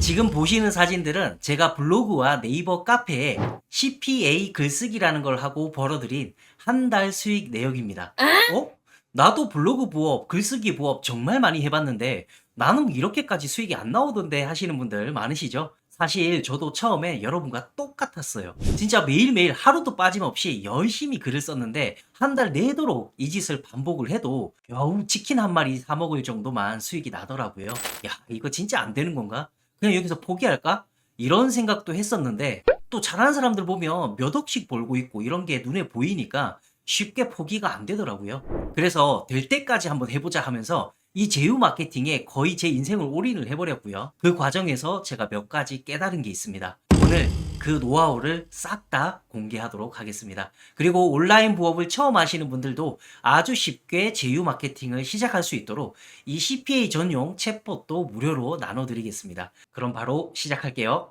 지금 보시는 사진들은 제가 블로그와 네이버 카페에 CPA 글쓰기라는 걸 하고 벌어들인 한 달 수익 내역입니다. 어? 나도 블로그 부업, 글쓰기 부업 정말 많이 해봤는데 나는 이렇게까지 수익이 안 나오던데 하시는 분들 많으시죠? 사실 저도 처음에 여러분과 똑같았어요. 진짜 매일매일 하루도 빠짐없이 열심히 글을 썼는데 한 달 내도록 이 짓을 반복을 해도 겨우 치킨 한 마리 사 먹을 정도만 수익이 나더라고요. 야, 이거 진짜 안 되는 건가? 그냥 여기서 포기할까? 이런 생각도 했었는데 또 잘하는 사람들 보면 몇 억씩 벌고 있고 이런 게 눈에 보이니까 쉽게 포기가 안 되더라고요. 그래서 될 때까지 한번 해보자 하면서 이 제휴 마케팅에 거의 제 인생을 올인을 해버렸고요. 그 과정에서 제가 몇 가지 깨달은 게 있습니다. 오늘 그 노하우를 싹 다 공개하도록 하겠습니다. 그리고 온라인 부업을 처음 하시는 분들도 아주 쉽게 제휴 마케팅을 시작할 수 있도록 이 CPA 전용 챗봇도 무료로 나눠드리겠습니다. 그럼 바로 시작할게요.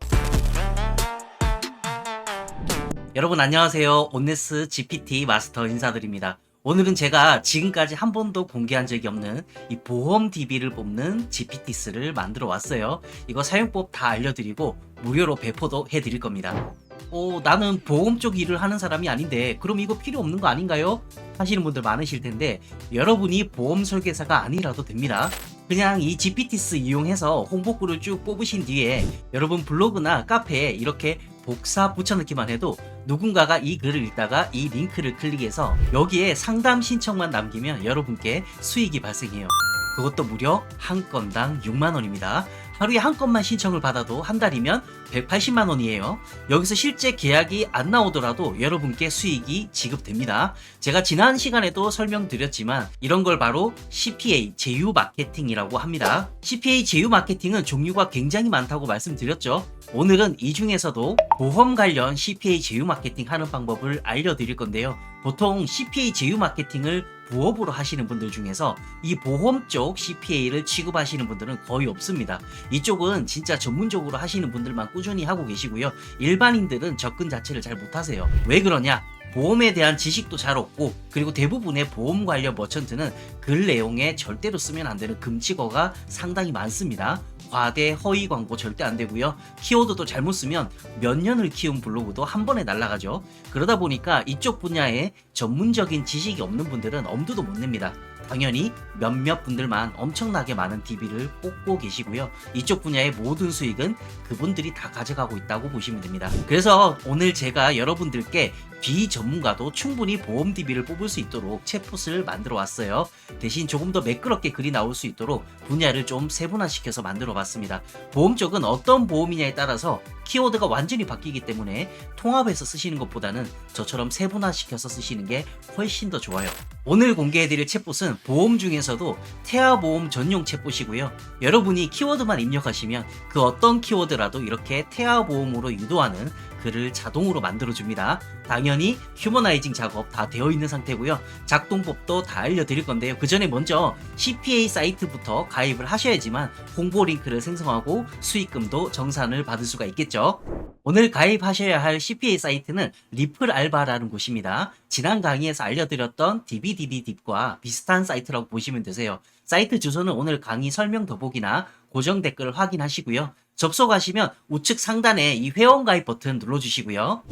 여러분 안녕하세요. 온네스 GPT 마스터 인사드립니다. 오늘은 제가 지금까지 한 번도 공개한 적이 없는 이 보험 DB를 뽑는 GPT스를 만들어 왔어요. 이거 사용법 다 알려드리고 무료로 배포도 해드릴 겁니다. 어, 나는 보험 쪽 일을 하는 사람이 아닌데 그럼 이거 필요 없는 거 아닌가요? 하시는 분들 많으실 텐데 여러분이 보험 설계사가 아니라도 됩니다. 그냥 이 GPT스 이용해서 홍보글을 쭉 뽑으신 뒤에 여러분 블로그나 카페에 이렇게 복사 붙여넣기만 해도 누군가가 이 글을 읽다가 이 링크를 클릭해서 여기에 상담 신청만 남기면 여러분께 수익이 발생해요. 그것도 무려 한 건당 6만 원입니다. 하루에 한 건만 신청을 받아도 한 달이면 180만 원이에요. 여기서 실제 계약이 안 나오더라도 여러분께 수익이 지급됩니다. 제가 지난 시간에도 설명드렸지만 이런 걸 바로 CPA 제휴 마케팅이라고 합니다. CPA 제휴 마케팅은 종류가 굉장히 많다고 말씀드렸죠. 오늘은 이 중에서도 보험 관련 CPA 제휴 마케팅 하는 방법을 알려드릴 건데요. 보통 CPA 제휴 마케팅을 부업으로 하시는 분들 중에서 이 보험 쪽 CPA를 취급하시는 분들은 거의 없습니다. 이쪽은 진짜 전문적으로 하시는 분들만 꾸준히 하고 계시고요. 일반인들은 접근 자체를 잘 못하세요. 왜 그러냐? 보험에 대한 지식도 잘 없고 그리고 대부분의 보험 관련 머천트는 글 내용에 절대로 쓰면 안 되는 금지어가 상당히 많습니다. 과대 허위 광고 절대 안 되고요. 키워드도 잘못 쓰면 몇 년을 키운 블로그도 한 번에 날아가죠. 그러다 보니까 이쪽 분야에 전문적인 지식이 없는 분들은 엄두도 못 냅니다. 당연히 몇몇 분들만 엄청나게 많은 DB를 뽑고 계시고요. 이쪽 분야의 모든 수익은 그분들이 다 가져가고 있다고 보시면 됩니다. 그래서 오늘 제가 여러분들께 비전문가도 충분히 보험 DB를 뽑을 수 있도록 챗봇을 만들어 왔어요. 대신 조금 더 매끄럽게 글이 나올 수 있도록 분야를 좀 세분화시켜서 만들어 봤습니다. 보험 쪽은 어떤 보험이냐에 따라서 키워드가 완전히 바뀌기 때문에 통합해서 쓰시는 것보다는 저처럼 세분화시켜서 쓰시는 게 훨씬 더 좋아요. 오늘 공개해드릴 챗봇은 보험 중에서도 태아보험 전용 챗봇이고요. 여러분이 키워드만 입력하시면 그 어떤 키워드라도 이렇게 태아보험으로 유도하는 글을 자동으로 만들어줍니다. 당연히 휴머나이징 작업 다 되어 있는 상태고요. 작동법도 다 알려드릴 건데요. 그 전에 먼저 CPA 사이트부터 가입을 하셔야지만 홍보 링크를 생성하고 수익금도 정산을 받을 수가 있겠죠. 오늘 가입하셔야 할 CPA 사이트는 리플 알바라는 곳입니다. 지난 강의에서 알려드렸던 DBDB딥과 비슷한 사이트라고 보시면 되세요. 사이트 주소는 오늘 강의 설명 더보기나 고정 댓글을 확인하시고요. 접속하시면 우측 상단에 이 회원 가입 버튼 눌러주시고요.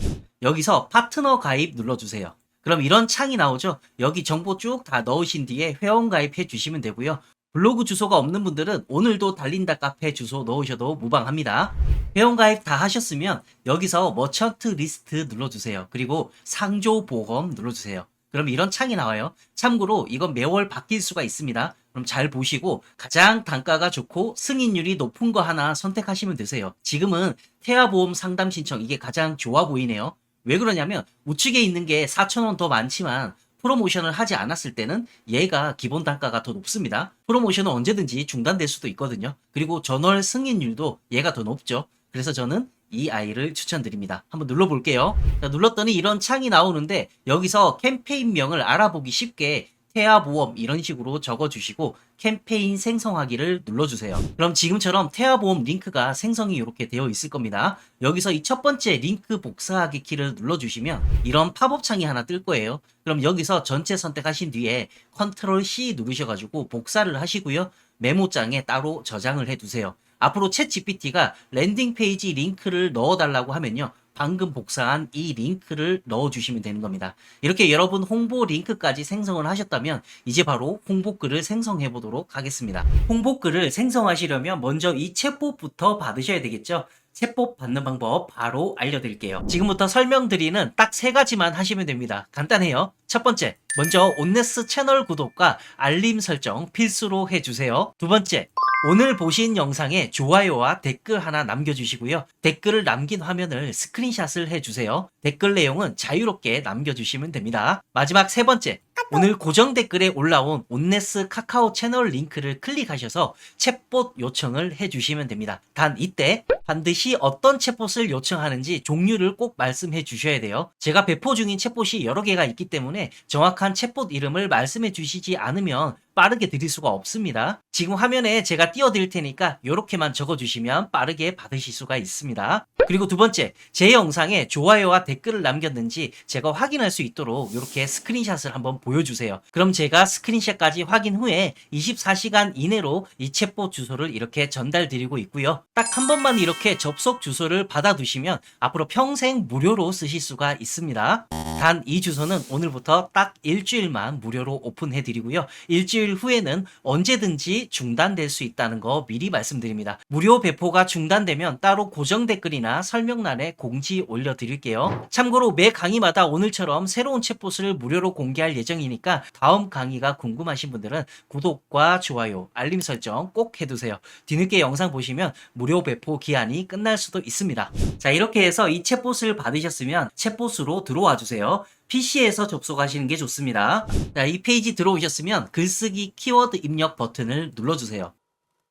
여기서 파트너 가입 눌러주세요. 그럼 이런 창이 나오죠. 여기 정보 쭉 다 넣으신 뒤에 회원 가입 해 주시면 되고요. 블로그 주소가 없는 분들은 오늘도 달린다 카페 주소 넣으셔도 무방합니다. 회원 가입 다 하셨으면 여기서 머천트 리스트 눌러주세요. 그리고 상조 보험 눌러주세요. 그럼 이런 창이 나와요. 참고로 이건 매월 바뀔 수가 있습니다. 그럼 잘 보시고 가장 단가가 좋고 승인율이 높은 거 하나 선택하시면 되세요. 지금은 태아보험 상담 신청 이게 가장 좋아 보이네요. 왜 그러냐면 우측에 있는 게 4,000원 더 많지만 프로모션을 하지 않았을 때는 얘가 기본 단가가 더 높습니다. 프로모션은 언제든지 중단될 수도 있거든요. 그리고 전월 승인율도 얘가 더 높죠. 그래서 저는 이 아이를 추천드립니다. 한번 눌러볼게요. 자, 눌렀더니 이런 창이 나오는데 여기서 캠페인명을 알아보기 쉽게 태아 보험 이런 식으로 적어주시고 캠페인 생성하기를 눌러주세요. 그럼 지금처럼 태아 보험 링크가 생성이 이렇게 되어 있을 겁니다. 여기서 이 첫 번째 링크 복사하기 키를 눌러주시면 이런 팝업 창이 하나 뜰 거예요. 그럼 여기서 전체 선택하신 뒤에 컨트롤 C 누르셔가지고 복사를 하시고요. 메모장에 따로 저장을 해두세요. 앞으로 챗 GPT가 랜딩 페이지 링크를 넣어달라고 하면요. 방금 복사한 이 링크를 넣어주시면 되는 겁니다. 이렇게 여러분 홍보 링크까지 생성을 하셨다면 이제 바로 홍보글을 생성해 보도록 하겠습니다. 홍보글을 생성하시려면 먼저 이 챗봇부터 받으셔야 되겠죠. 챗봇 받는 방법 바로 알려드릴게요. 지금부터 설명드리는 딱 세 가지만 하시면 됩니다. 간단해요. 첫 번째, 먼저 온네스 채널 구독과 알림 설정 필수로 해주세요. 두 번째, 오늘 보신 영상에 좋아요와 댓글 하나 남겨주시고요. 댓글을 남긴 화면을 스크린샷을 해주세요. 댓글 내용은 자유롭게 남겨주시면 됩니다. 마지막 세 번째, 오늘 고정 댓글에 올라온 온네스 카카오 채널 링크를 클릭하셔서 챗봇 요청을 해주시면 됩니다. 단 이때 반드시 어떤 챗봇을 요청하는지 종류를 꼭 말씀해 주셔야 돼요. 제가 배포 중인 챗봇이 여러 개가 있기 때문에 정확한 챗봇 이름을 말씀해 주시지 않으면 빠르게 드릴 수가 없습니다. 지금 화면에 제가 띄워드릴 테니까 이렇게만 적어주시면 빠르게 받으실 수가 있습니다. 그리고 두 번째, 제 영상에 좋아요와 댓글을 남겼는지 제가 확인할 수 있도록 이렇게 스크린샷을 한번 보여주세요. 그럼 제가 스크린샷까지 확인 후에 24시간 이내로 이 챗봇 주소를 이렇게 전달드리고 있고요. 딱 한 번만 이렇게 접속 주소를 받아두시면 앞으로 평생 무료로 쓰실 수가 있습니다. 단 이 주소는 오늘부터 딱 일주일만 무료로 오픈해드리고요. 일주일 후에는 언제든지 중단될 수 있다는 거 미리 말씀드립니다. 무료 배포가 중단되면 따로 고정 댓글이나 설명란에 공지 올려드릴게요. 참고로 매 강의마다 오늘처럼 새로운 챗봇을 무료로 공개할 예정이니까 다음 강의가 궁금하신 분들은 구독과 좋아요, 알림 설정 꼭 해두세요. 뒤늦게 영상 보시면 무료 배포 기한이 끝날 수도 있습니다. 자, 이렇게 해서 이 챗봇을 받으셨으면 챗봇으로 들어와 주세요. PC에서 접속하시는 게 좋습니다. 자, 이 페이지 들어오셨으면 글쓰기 키워드 입력 버튼을 눌러주세요.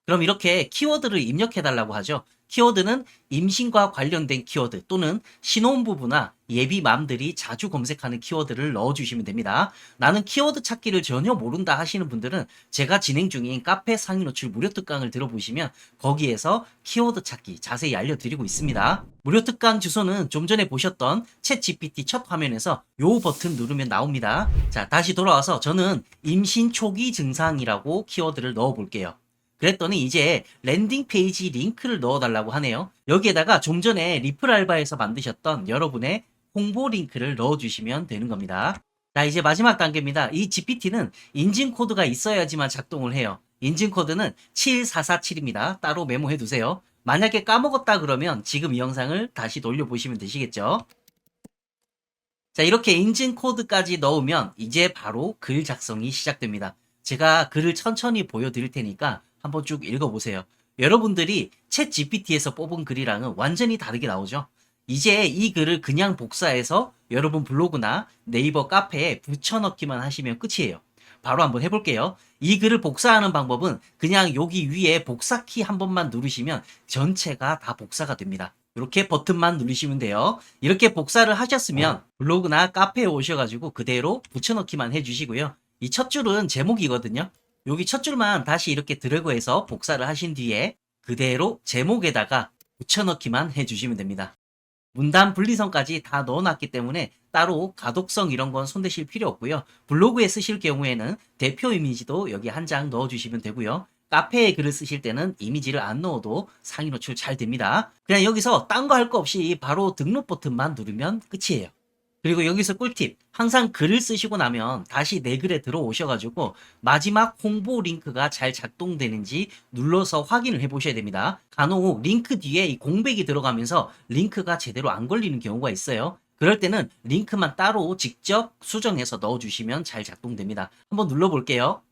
그럼 이렇게 키워드를 입력해 달라고 하죠. 키워드는 임신과 관련된 키워드 또는 신혼부부나 예비맘들이 자주 검색하는 키워드를 넣어주시면 됩니다. 나는 키워드 찾기를 전혀 모른다 하시는 분들은 제가 진행 중인 카페 상위 노출 무료 특강을 들어보시면 거기에서 키워드 찾기 자세히 알려드리고 있습니다. 무료 특강 주소는 좀 전에 보셨던 챗 GPT 첫 화면에서 요 버튼 누르면 나옵니다. 자, 다시 돌아와서 저는 임신 초기 증상이라고 키워드를 넣어 볼게요. 그랬더니 이제 랜딩 페이지 링크를 넣어달라고 하네요. 여기에다가 좀 전에 리플 알바에서 만드셨던 여러분의 홍보 링크를 넣어주시면 되는 겁니다. 자, 이제 마지막 단계입니다. 이 GPT는 인증 코드가 있어야지만 작동을 해요. 인증 코드는 7447입니다. 따로 메모해 두세요. 만약에 까먹었다 그러면 지금 이 영상을 다시 돌려보시면 되시겠죠? 자, 이렇게 인증 코드까지 넣으면 이제 바로 글 작성이 시작됩니다. 제가 글을 천천히 보여드릴 테니까 한번 쭉 읽어보세요. 여러분들이 챗 GPT에서 뽑은 글이랑은 완전히 다르게 나오죠? 이제 이 글을 그냥 복사해서 여러분 블로그나 네이버 카페에 붙여넣기만 하시면 끝이에요. 바로 한번 해볼게요. 이 글을 복사하는 방법은 그냥 여기 위에 복사키 한 번만 누르시면 전체가 다 복사가 됩니다. 이렇게 버튼만 누르시면 돼요. 이렇게 복사를 하셨으면 블로그나 카페에 오셔가지고 그대로 붙여넣기만 해주시고요. 이 첫 줄은 제목이거든요. 여기 첫 줄만 다시 이렇게 드래그해서 복사를 하신 뒤에 그대로 제목에다가 붙여넣기만 해주시면 됩니다. 문단 분리선까지 다 넣어놨기 때문에 따로 가독성 이런 건 손대실 필요 없고요. 블로그에 쓰실 경우에는 대표 이미지도 여기 한 장 넣어주시면 되고요. 카페에 글을 쓰실 때는 이미지를 안 넣어도 상위 노출 잘 됩니다. 그냥 여기서 딴 거 할 거 없이 바로 등록 버튼만 누르면 끝이에요. 그리고 여기서 꿀팁. 항상 글을 쓰시고 나면 다시 내 글에 들어오셔가지고 마지막 홍보 링크가 잘 작동되는지 눌러서 확인을 해보셔야 됩니다. 간혹 링크 뒤에 이 공백이 들어가면서 링크가 제대로 안 걸리는 경우가 있어요. 그럴 때는 링크만 따로 직접 수정해서 넣어주시면 잘 작동됩니다. 한번 눌러볼게요.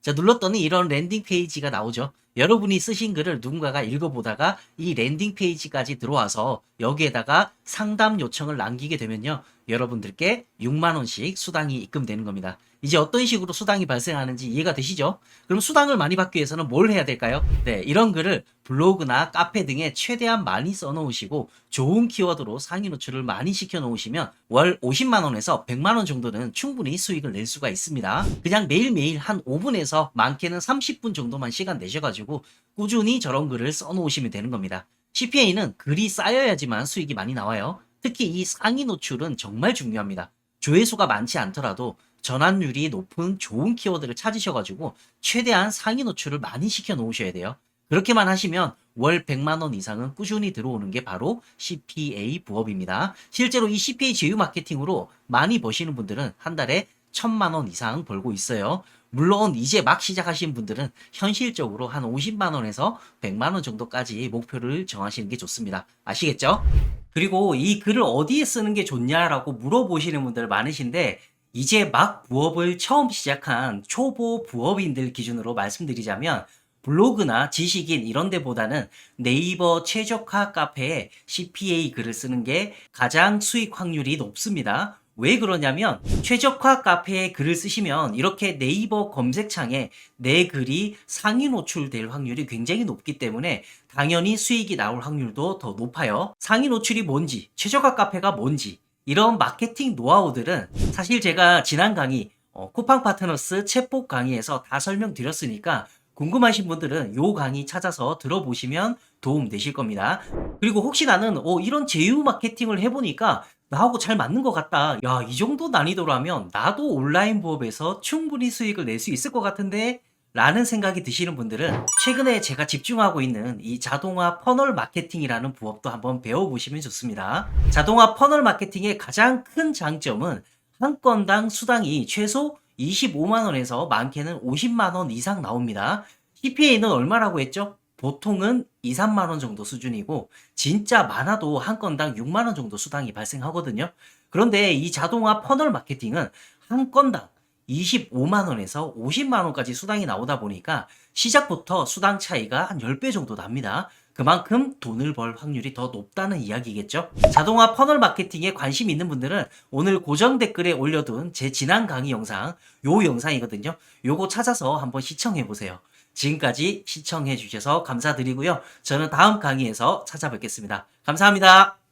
자, 눌렀더니 이런 랜딩 페이지가 나오죠. 여러분이 쓰신 글을 누군가가 읽어보다가 이 랜딩 페이지까지 들어와서 여기에다가 상담 요청을 남기게 되면요. 여러분들께 6만원씩 수당이 입금되는 겁니다. 이제 어떤 식으로 수당이 발생하는지 이해가 되시죠? 그럼 수당을 많이 받기 위해서는 뭘 해야 될까요? 네, 이런 글을 블로그나 카페 등에 최대한 많이 써놓으시고 좋은 키워드로 상위 노출을 많이 시켜놓으시면 월 50만원에서 100만원 정도는 충분히 수익을 낼 수가 있습니다. 그냥 매일매일 한 5분에서 많게는 30분 정도만 시간 내셔가지고 꾸준히 저런 글을 써놓으시면 되는 겁니다. CPA는 글이 쌓여야지만 수익이 많이 나와요. 특히 이 상위 노출은 정말 중요합니다. 조회수가 많지 않더라도 전환율이 높은 좋은 키워드를 찾으셔가지고 최대한 상위 노출을 많이 시켜 놓으셔야 돼요. 그렇게만 하시면 월 100만 원 이상은 꾸준히 들어오는 게 바로 CPA 부업입니다. 실제로 이 CPA 제휴 마케팅으로 많이 버시는 분들은 한 달에 1000만 원 이상 벌고 있어요. 물론 이제 막 시작하신 분들은 현실적으로 한 50만 원에서 100만 원 정도까지 목표를 정하시는 게 좋습니다. 아시겠죠? 그리고 이 글을 어디에 쓰는 게 좋냐라고 물어보시는 분들 많으신데 이제 막 부업을 처음 시작한 초보 부업인들 기준으로 말씀드리자면 블로그나 지식인 이런 데보다는 네이버 최적화 카페에 CPA 글을 쓰는 게 가장 수익 확률이 높습니다. 왜 그러냐면 최적화 카페에 글을 쓰시면 이렇게 네이버 검색창에 내 글이 상위 노출될 확률이 굉장히 높기 때문에 당연히 수익이 나올 확률도 더 높아요. 상위 노출이 뭔지, 최저가 카페가 뭔지, 이런 마케팅 노하우들은 사실 제가 지난 강의, 어, 쿠팡 파트너스 챗봇 강의에서 다 설명드렸으니까 궁금하신 분들은 요 강의 찾아서 들어보시면 도움 되실 겁니다. 그리고 혹시 나는 어, 이런 제휴 마케팅을 해보니까 나하고 잘 맞는 것 같다. 야, 이 정도 난이도라면 나도 온라인 부업에서 충분히 수익을 낼 수 있을 것 같은데? 라는 생각이 드시는 분들은 최근에 제가 집중하고 있는 이 자동화 퍼널 마케팅이라는 부업도 한번 배워보시면 좋습니다. 자동화 퍼널 마케팅의 가장 큰 장점은 한 건당 수당이 최소 25만원에서 많게는 50만원 이상 나옵니다. CPA는 얼마라고 했죠? 보통은 2, 3만 원 정도 수준이고, 진짜 많아도 한 건당 6만 원 정도 수당이 발생하거든요. 그런데 이 자동화 퍼널 마케팅은 한 건당 25만 원에서 50만 원까지 수당이 나오다 보니까 시작부터 수당 차이가 한 10배 정도 납니다. 그만큼 돈을 벌 확률이 더 높다는 이야기겠죠. 자동화 퍼널 마케팅에 관심 있는 분들은 오늘 고정 댓글에 올려둔 제 지난 강의 영상, 요 영상이거든요. 요거 찾아서 한번 시청해 보세요. 지금까지 시청해 주셔서 감사드리고요. 저는 다음 강의에서 찾아뵙겠습니다. 감사합니다.